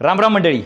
रामराम मंडळी.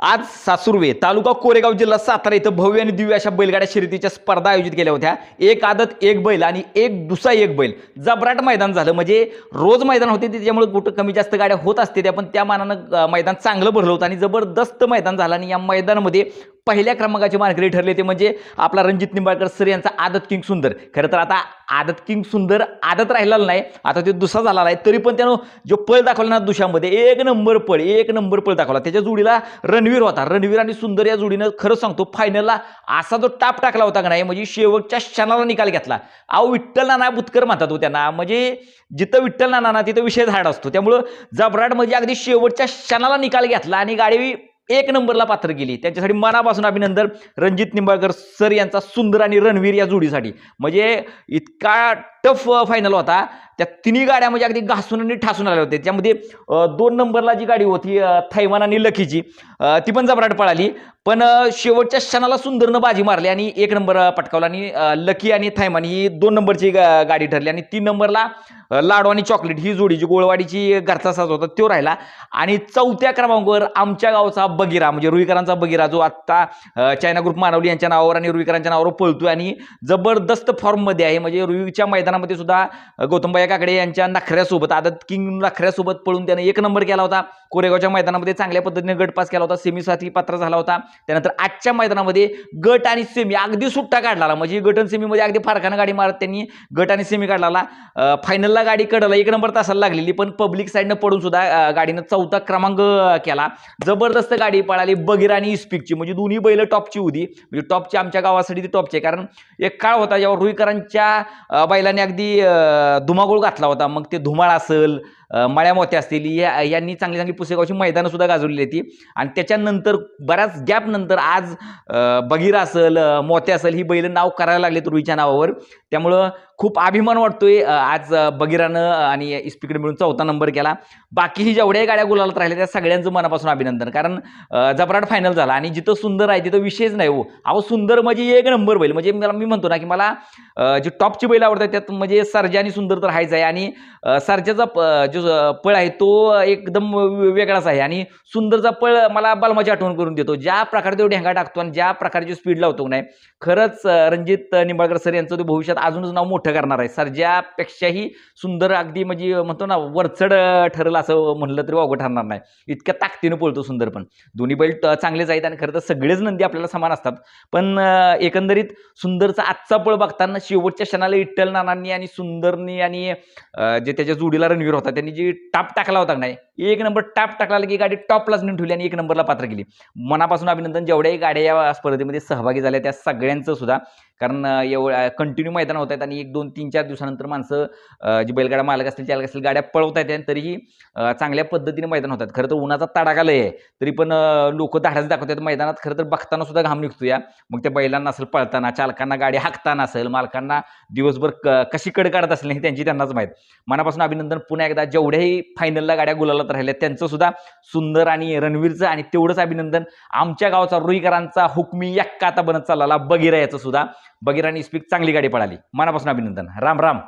आज सासुर्वे तालुका कोरेगाव जिल्हा सातारा इथं भव्य आणि दिव्य अशा बैलगाड्या शर्यतीच्या स्पर्धा आयोजित केल्या होत्या. एक आदत एक बैल आणि एक दुसरा एक बैल. जबराट मैदान झालं. म्हणजे रोज मैदान होते त्याच्यामुळे कुठं कमी जास्त गाड्या होत असते त्या पण त्या मानानं मैदान चांगलं भरलं होतं आणि जबरदस्त मैदान झालं. आणि या मैदानामध्ये पहिल्या क्रमांकाचे मानकरी ठरले ते म्हणजे आपला रणजित निंबाळकर सर यांचा आदत किंग सुंदर. खरं तर आता आदत किंग सुंदर आदत राहिलेला नाही आता ते दुसरा झाला आहे तरी पण त्यानं जो पळ दाखवला ना दुशामध्ये एक नंबर पळ एक नंबर पळ दाखवला. त्याच्या जोडीला रणवीर होता. रणवीर आणि सुंदर या जोडीनं खरं सांगतो फायनलला असा जो टाप टाकला होता का नाही म्हणजे शेवटच्या क्षणाला निकाल घेतला. अहो विठ्ठल नाना बुतकर म्हणतात हो त्यांना म्हणजे जिथं विठ्ठल नाना ना तिथं विषय झाड असतो. त्यामुळं जबराट म्हणजे अगदी शेवटच्या क्षणाला निकाल घेतला आणि गाडी एक नंबरला पात्र गेली. त्यांच्यासाठी मनापासून अभिनंदन रणजित निंबाळकर सर यांचा सुंदर आणि रणवीर या जोडीसाठी. म्हणजे इतका टफ फायनल होता. त्या तिन्ही गाड्या म्हणजे अगदी घासून आणि ठासून आल्या होत्या. त्यामध्ये दोन नंबरला जी गाडी होती थैमान आणि लखीची ती पण जबराट पळाली. पण शेवटच्या क्षणाला सुंदरनं बाजी मारली आणि एक नंबर पटकावला आणि लकी आणि थैमान ही दोन नंबरची गा- गाडी ठरली. आणि तीन नंबरला लाडू आणि चॉकलेट ही जोडी जी गोळवाडीची घरचा साज होता तो राहिला. आणि चौथ्या क्रमांकावर आमच्या गावचा बगिरा म्हणजे रुईकरांचा बगिरा जो आत्ता चायना ग्रुप मानवली यांच्या नावावर आणि रुईकरांच्या नावावर पळतोय आणि जबरदस्त फॉर्ममध्ये आहे. म्हणजे रुईच्या मैदानामध्ये सुद्धा गौतमबाई काकडे यांच्या नखऱ्यासोबत आदत किंग नखऱ्यासोबत पळून त्याने एक नंबर केला होता. कोरेगावच्या मैदानामध्ये चांगल्या पद्धतीने गट पास केला होता. सेमीसाठी पात्र झाला होता. त्यानंतर आजच्या मैदानामध्ये गट आणि सेमी अगदी सुट्टा काढला. म्हणजे गट आणि सेमीमध्ये अगदी फारखाना गाडी मारत त्यांनी गट आणि सेमी काढला. फायनलला गाडी कडला एक नंबर तासाला लागलेली पण पब्लिक साईडनं पडून सुद्धा गाडीनं चौथा क्रमांक केला. जबरदस्त गाडी पळाली बगीर आणि इस्पिकची. म्हणजे दोन्ही बैल टॉपची होती. म्हणजे टॉपची आमच्या गावासाठी ती टॉपची कारण एक काळ होता जेव्हा रुईकरांच्या बैलाने अगदी धुमागूळ घातला होता. मग ते धुमाळ असेल मळ्या मोत्या असतील या यांनी चांगली चांगली पुसेगावची मैदानं सुद्धा गाजवलेली होती. आणि त्याच्यानंतर बऱ्याच गॅप नंतर आज बगीर असेल मोत्या असेल ही बैल नाव करायला लागलेत रुईच्या नावावर. त्यामुळं खूप अभिमान वाटतोय. आज बगीरानं आणि इस्पिकडे मिळून चौथा नंबर केला. बाकीही जेवढ्याही गाड्या गुलालात राहिल्या त्या सगळ्यांचं मनापासून अभिनंदन. कारण जबराट फायनल झाला आणि जिथं सुंदर आहे तिथं विषयच नाही हो. अहो सुंदर म्हणजे एक नंबर बैल. म्हणजे मला मी म्हणतो ना की मला जे जी टॉपची बैल आवडतात त्यात म्हणजे सर्जा आणि सुंदर तर आहेच आहे. आणि अं, सर्जाचा प- जो पळ आहे तो एकदम वेगळाच आहे. आणि सुंदरचा पळ मला बलमाची आठवण करून देतो. ज्या प्रकारे तो ढेंगा टाकतो आणि ज्या प्रकारची स्पीड लावतो नाही खरंच रणजित निंबाळकर सर यांचं ते भविष्यात अजूनच नाव मोठं करणार आहे. सर्जापेक्षाही सुंदर अगदी म्हणजे म्हणतो ना वरचढ ठरलं असं म्हणलं तरी वावगं ठरणार नाही. इतक्या ताकदीनं पळतो सुंदर पण. दोन्ही बैल ट- चांगलेच आहेत आणि खरं तर सगळेच नंदी आपल्याला समान असतात. पण एकंदरीत सुंदरचा आजचा पळ बघताना शेवटच्या क्षणाला इट्टल नानांनी आणि सुंदरनी आणि जे त्याच्या जोडीला रणवीर होता त्यांनी जी टाप टाकला होता नाही एक नंबर टाप टाकला की गाडी टॉपलाच नेऊन ठेवली आणि एक नंबरला पात्र केली. मनापासून अभिनंदन जेवढ्याही गाड्या या स्पर्धेमध्ये सहभागी झाल्या त्या सगळ्यांचं सुद्धा. कारण एवढ्या कंटिन्यू मैदान होत आहेत आणि एक दोन तीन चार दिवसानंतर माणसं जी बैलगाडा मालक असतील चालक असतील गाड्या पळवत आहेत आणि तरीही चांगल्या पद्धतीने मैदान होतात खरं तर उन्हाचा तडाखा लय आहे. तरी पण लोक धाडस दाखवतात मैदानात. खरं तर बघताना सुद्धा घाम निघतो या मग त्या बैलांना असेल पळताना चालकांना गाडी हाकताना असेल मालकांना दिवसभर क कशी कड काढत असेल हे त्यांची त्यांनाच माहीत. मनापासून अभिनंदन. पुन्हा एकदा जेवढ्याही फायनलला गाड्या गुलाला सोबत राहिल्या त्यांचं सुद्धा सुंदर आणि रणवीरचं आणि तेवढंच अभिनंदन. आमच्या गावचा रुईकरांचा हुकमी यक्का आता बनत चालला. बगीरा याचं सुद्धा. बगीरा आणि स्पीक चांगली गाडी पळाली. मनापासून अभिनंदन. राम राम.